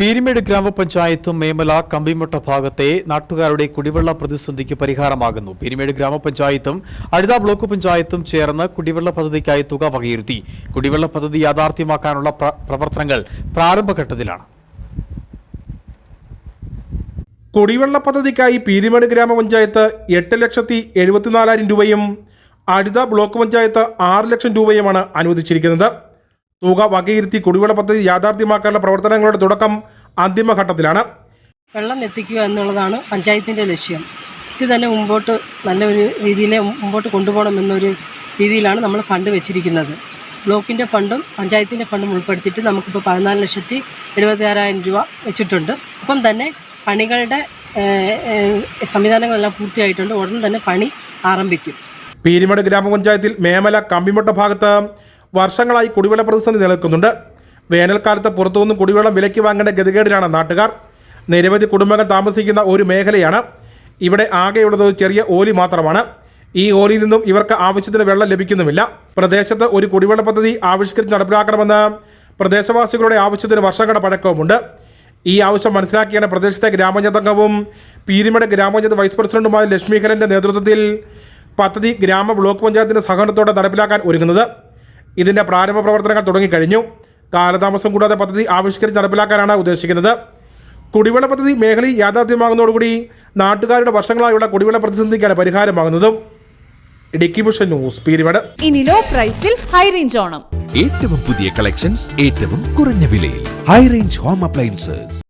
പീരിമേട് ഗ്രാമപഞ്ചായത്തും മേമല കമ്പിമുട്ട ഭാഗത്തെ നാട്ടുകാരുടെ കുടിവെള്ള പ്രതിസന്ധിക്ക് പരിഹാരമാകുന്നു. പീരിമേട് ഗ്രാമപഞ്ചായത്തും അഴുത ബ്ലോക്ക് പഞ്ചായത്തും ചേർന്ന് കുടിവെള്ള പദ്ധതിക്കായി തുക വകയിരുത്തി. കുടിവെള്ള പദ്ധതി യാഥാർത്ഥ്യമാക്കാനുള്ള പ്ര- പ്രവർത്തനങ്ങൾ പ്രാരംഭഘട്ടത്തിലാണ്. കുടിവെള്ള പദ്ധതിക്കായി പീരിമേട് ഗ്രാമപഞ്ചായത്ത് എട്ട് ലക്ഷത്തി എഴുപത്തിനാലായിരം രൂപയും അഴുത ബ്ലോക്ക് പഞ്ചായത്ത് ആറ് ലക്ഷം രൂപയുമാണ് അനുവദിച്ചിരിക്കുന്നത്. തുക വകയിരുത്തി കുടിവെള്ള പദ്ധതി യാഥാർത്ഥ്യമാക്കാനുള്ള പ്രവർത്തനങ്ങളുടെ തുടക്കം അന്തിമഘട്ടത്തിലാണ്. വെള്ളം എത്തിക്കുക എന്നുള്ളതാണ് പഞ്ചായത്തിന്റെ ലക്ഷ്യം. ഇത് തന്നെ മുമ്പോട്ട് നല്ലൊരു രീതിയിൽ മുമ്പോട്ട് കൊണ്ടുപോകണം എന്നൊരു രീതിയിലാണ് നമ്മൾ ഫണ്ട് വെച്ചിരിക്കുന്നത്. ബ്ലോക്കിന്റെ ഫണ്ടും പഞ്ചായത്തിന്റെ ഫണ്ടും ഉൾപ്പെടുത്തിയിട്ട് നമുക്കിപ്പോൾ പതിനാല് ലക്ഷത്തി എഴുപത്തിയാറായിരം രൂപ വെച്ചിട്ടുണ്ട്. അപ്പം തന്നെ പണികളുടെ സംവിധാനങ്ങളെല്ലാം പൂർത്തിയായിട്ടുണ്ട്. ഉടൻ തന്നെ പണി ആരംഭിക്കും. പീരിമട് ഗ്രാമപഞ്ചായത്തിൽ മേമല കമ്പിമുട്ട ഭാഗത്ത് വർഷങ്ങളായി കുടിവെള്ള പ്രതിസന്ധി നിലനിൽക്കുന്നുണ്ട്. വേനൽക്കാലത്ത് പുറത്തുനിന്നും കുടിവെള്ളം വിലയ്ക്ക് വാങ്ങേണ്ട ഗതികേടിലാണ് നാട്ടുകാർ. നിരവധി കുടുംബങ്ങൾ താമസിക്കുന്ന ഒരു മേഖലയാണ്. ഇവിടെ ആകെയുള്ളത് ചെറിയ ഓലി മാത്രമാണ്. ഈ ഓലിയിൽ നിന്നും ഇവർക്ക് ആവശ്യത്തിന് വെള്ളം ലഭിക്കുന്നുമില്ല. പ്രദേശത്ത് ഒരു കുടിവെള്ള പദ്ധതി ആവിഷ്കരിച്ച് നടപ്പിലാക്കണമെന്ന് പ്രദേശവാസികളുടെ ആവശ്യത്തിന് വർഷങ്ങളുടെ പഴക്കവുമുണ്ട്. ഈ ആവശ്യം മനസ്സിലാക്കിയാണ് പ്രദേശത്തെ അംഗവും പീരിമേട് ഗ്രാമപഞ്ചായത്ത് വൈസ് പ്രസിഡന്റുമായ ലക്ഷ്മിഖലന്റെ നേതൃത്വത്തിൽ പദ്ധതി ഗ്രാമ ബ്ലോക്ക് പഞ്ചായത്തിന്റെ സഹകരണത്തോടെ നടപ്പിലാക്കാൻ ഒരുങ്ങുന്നത്. ഇതിന്റെ പ്രാരംഭ പ്രവർത്തനങ്ങൾ തുടങ്ങിക്കഴിഞ്ഞു. കാലതാമസം കൂടാതെ പദ്ധതി ആവിഷ്കരിച്ച് നടപ്പിലാക്കാനാണ് ഉദ്ദേശിക്കുന്നത്. കുടിവെള്ള പദ്ധതി മേഖലയിൽ യാഥാർത്ഥ്യമാകുന്നതോടുകൂടി നാട്ടുകാരുടെ വർഷങ്ങളായുള്ള കുടിവെള്ള പ്രതിസന്ധിക്കാണ് പരിഹാരമാകുന്നതും. Idukki vision news Peerumedu. ഇനി ലോ പ്രൈസിൽ ഹൈ റേഞ്ച് ഓണം. ഏറ്റവും പുതിയ കളക്ഷൻസ് ഏറ്റവും കുറഞ്ഞ വിലയിൽ. High range home appliances